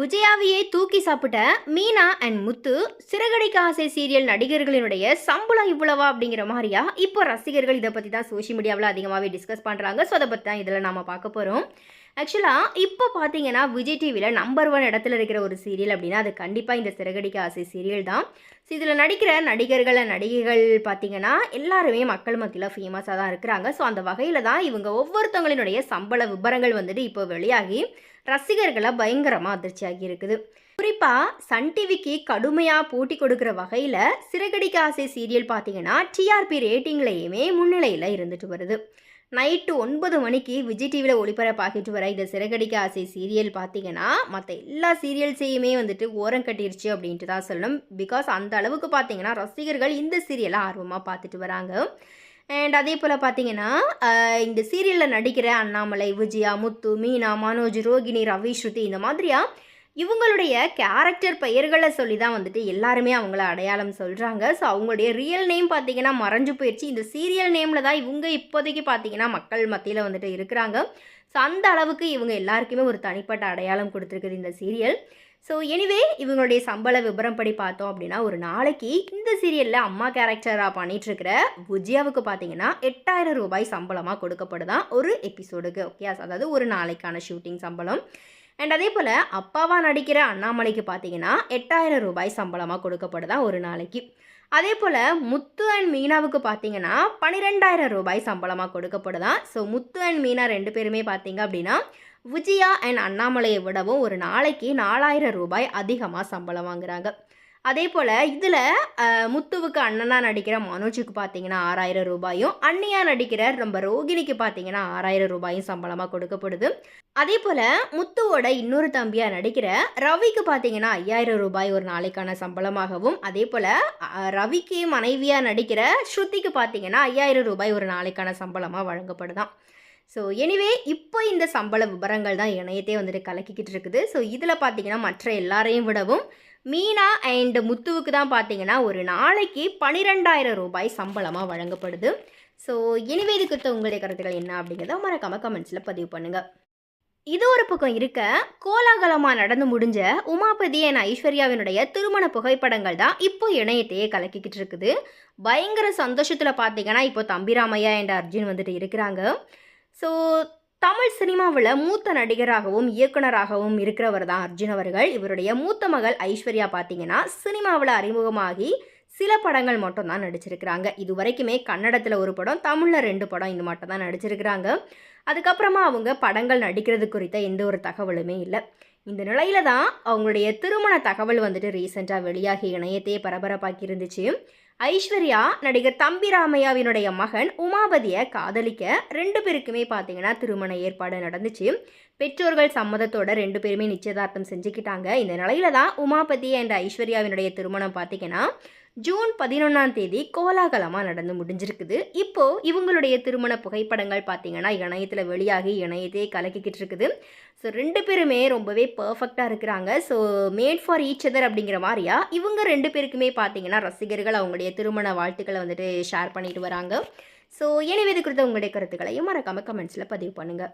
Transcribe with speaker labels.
Speaker 1: விஜயாவையே தூக்கி சாப்பிட்ட மீனா அண்ட் முத்து சிறகடிக்க ஆசை சீரியல் நடிகர்களினுடைய சம்பளம் இவ்வளவா அப்படிங்கிற மாதிரியா? இப்போ ரசிகர்கள் இதை பற்றி தான் சோஷியல் மீடியாவில் அதிகமாகவே டிஸ்கஸ் பண்ணுறாங்க ஸோ அதை பற்றி தான் இதில் நாம் பார்க்க போகிறோம் ஆக்சுவலாக இப்போ பார்த்தீங்கன்னா விஜய் டிவியில் நம்பர் ஒன் இடத்துல இருக்கிற ஒரு சீரியல் அப்படின்னா அது கண்டிப்பாக இந்த சிறகடிக்க ஆசை சீரியல் தான். ஸோ இதில் நடிக்கிற நடிகர்கள் நடிகைகள் பார்த்தீங்கன்னா எல்லாருமே மக்கள் மத்தியில் ஃபேமஸாக தான் இருக்கிறாங்க. ஸோ அந்த வகையில் தான் இவங்க ஒவ்வொருத்தவங்களினுடைய சம்பள விபரங்கள் வந்துட்டு இப்போ வெளியாகி ரசிகர்களை பயங்கரமாக அதிர்ச்சியாகி இருக்குது. குறிப்பாக சன் டிவிக்கு கடுமையாக போட்டி கொடுக்குற வகையில் சிறகடிக்க ஆசை சீரியல் பார்த்தீங்கன்னா டிஆர்பி ரேட்டிங்லேயுமே முன்னிலையில் இருந்துட்டு வருது. நைட்டு ஒன்பது மணிக்கு விஜய் டிவியில் ஒளிபரப்பாகிட்டு வர இந்த சிறகடிக்க ஆசை சீரியல் பார்த்தீங்கன்னா மற்ற எல்லா சீரியல்ஸையுமே வந்துட்டு ஓரம் கட்டிருச்சு அப்படின்ட்டு தான் சொல்லணும். பிகாஸ் அந்த அளவுக்கு பார்த்தீங்கன்னா ரசிகர்கள் இந்த சீரியலை ஆர்வமாக பார்த்துட்டு வராங்க. அண்ட் அதே போல் பார்த்தீங்கன்னா இந்த சீரியலில் நடிக்கிற அண்ணாமலை விஜயா முத்து மீனா மனோஜ் ரோகிணி ரவி ஸ்ருதி இந்த மாதிரியா இவங்களுடைய கேரக்டர் பெயர்களை சொல்லி தான் வந்துட்டு எல்லாருமே அவங்கள அடையாளம் சொல்கிறாங்க ஸோ அவங்களுடைய ரியல் நேம் பார்த்தீங்கன்னா மறைஞ்சு போயிடுச்சு இந்த சீரியல் நேமில் தான் இவங்க இப்போதைக்கு பார்த்தீங்கன்னா மக்கள் மத்தியில் வந்துட்டு இருக்கிறாங்க. ஸோ அந்த அளவுக்கு இவங்க எல்லாருக்குமே ஒரு தனிப்பட்ட அடையாளம் கொடுத்துருக்குது இந்த சீரியல் ஸோ எனிவே இவங்களுடைய சம்பள விபரம் படி பார்த்தோம் அப்படின்னா ஒரு நாளைக்கு இந்த சீரியலில் அம்மா கேரக்டராக பண்ணிகிட்ருக்கிற விஜயாவுக்கு பார்த்தீங்கன்னா எட்டாயிரம் ரூபாய் சம்பளமாக கொடுக்கப்படுதான் ஒரு எபிசோடுக்கு ஓகே அதாவது ஒரு நாளைக்கான ஷூட்டிங் சம்பளம். அண்ட் அதே போல் அப்பாவாக நடிக்கிற அண்ணாமலைக்கு பார்த்தீங்கன்னா எட்டாயிரம் ரூபாய் சம்பளமாக கொடுக்கப்படுதான் ஒரு நாளைக்கு. அதே போல் முத்து அண்ட் மீனாவுக்கு பார்த்தீங்கன்னா பன்னிரெண்டாயிரம் ரூபாய் சம்பளமாக கொடுக்கப்படுதான் ஸோ முத்து அண்ட் மீனா ரெண்டு பேருமே பார்த்தீங்க அப்படின்னா விஜயா அண்ட் அண்ணாமலையை விடவும் ஒரு நாளைக்கு நாலாயிரம் ரூபாய் அதிகமாக சம்பளம் வாங்குறாங்க. அதே போல் இதில் முத்துவுக்கு அண்ணனாக நடிக்கிற மனோஜுக்கு பார்த்தீங்கன்னா ஆறாயிரம் ரூபாயும் அண்ணியாக நடிக்கிற நம்ம ரோகிணிக்கு பார்த்தீங்கன்னா ஆறாயிரம் ரூபாயும் சம்பளமாக கொடுக்கப்படுது. அதே போல் முத்துவோட இன்னொரு தம்பியாக நடிக்கிற ரவிக்கு பார்த்தீங்கன்னா ஐயாயிரம் ரூபாய் ஒரு நாளைக்கான சம்பளமாகவும் அதே போல் ரவிக்கு மனைவியாக நடிக்கிற ஸ்ருதிக்கு பார்த்தீங்கன்னா ஐயாயிரம் ரூபாய் ஒரு நாளைக்கான சம்பளமாக வழங்கப்படுதான். ஸோ எனிவே இப்போ இந்த சம்பள விவரங்கள் தான் இணையத்தே வந்துட்டு கலக்கிக்கிட்டு இருக்குது. ஸோ இதில் பார்த்தீங்கன்னா மற்ற எல்லாரையும் விடவும் மீனா அண்ட் முத்துவுக்கு தான் பார்த்தீங்கன்னா ஒரு நாளைக்கு பனிரெண்டாயிரம் ரூபாய் சம்பளமாக வழங்கப்படுது. ஸோ எனிவே இது குறித்த உங்களுடைய கருத்துக்கள் என்ன அப்படிங்கிறத மறக்காமல் கமெண்ட்ஸில் பதிவு பண்ணுங்கள் இது ஒரு பக்கம் இருக்க கோலாகலமாக நடந்து முடிஞ்ச உமாபதி என் ஐஸ்வர்யாவினுடைய திருமண புகைப்படங்கள் தான் இப்போ இணையத்தையே கலக்கிக்கிட்டு இருக்குது. பயங்கர சந்தோஷத்தில் பார்த்தீங்கன்னா இப்போ தம்பிராமையா அண்ட் அர்ஜுன் வந்துட்டு இருக்கிறாங்க. ஸோ தமிழ் சினிமாவில் மூத்த நடிகராகவும் இயக்குனராகவும் இருக்கிறவர் தான் அர்ஜுன் அவர்கள். இவருடைய மூத்த மகள் ஐஸ்வர்யா பார்த்தீங்கன்னா சினிமாவில் அறிமுகமாகி சில படங்கள் மட்டும் தான் நடிச்சிருக்கிறாங்க. இது வரைக்குமே கன்னடத்தில் ஒரு படம் தமிழில் ரெண்டு படம் இது மட்டும் தான் நடிச்சிருக்கிறாங்க. அதுக்கப்புறமா அவங்க படங்கள் நடிக்கிறது குறித்த எந்த ஒரு தகவலுமே இல்லை. இந்த நிலையில தான் அவங்களுடைய திருமண தகவல் வந்துட்டு ரீசெண்டாக வெளியாகி இணையத்தையே பரபரப்பாக்கி இருந்துச்சு. ஐஸ்வர்யா நடிகர் தம்பி ராமையாவினுடைய மகன் உமாபதியை காதலிக்க ரெண்டு பேருக்குமே பார்த்தீங்கன்னா திருமண ஏற்பாடு நடந்துச்சு. பெற்றோர்கள் சம்மதத்தோட ரெண்டு பேருமே நிச்சயதார்த்தம் செஞ்சுக்கிட்டாங்க. இந்த நிலையில தான் உமாபதி அண்ட் ஐஸ்வர்யாவினுடைய திருமணம் பார்த்தீங்கன்னா ஜூன் பதினொன்றாம் தேதி கோலாகலமாக நடந்து முடிஞ்சிருக்குது. இப்போது இவங்களுடைய திருமண புகைப்படங்கள் பார்த்தீங்கன்னா இணையத்தில் வெளியாகி இணையத்தையே கலக்கிக்கிட்டு இருக்குது. ஸோ ரெண்டு பேருமே ரொம்பவே பர்ஃபெக்டாக இருக்கிறாங்க. So made for each other அப்படிங்கிற மாதிரியா இவங்க ரெண்டு பேருக்குமே பார்த்தீங்கன்னா ரசிகர்கள் அவங்களுடைய திருமண வாழ்த்துக்களை வந்துட்டு ஷேர் பண்ணிட்டு வராங்க. ஸோ எனவே இது குறித்த உங்களுடைய கருத்துக்களையும் மறக்காமல் கமெண்ட்ஸில் பதிவு பண்ணுங்கள்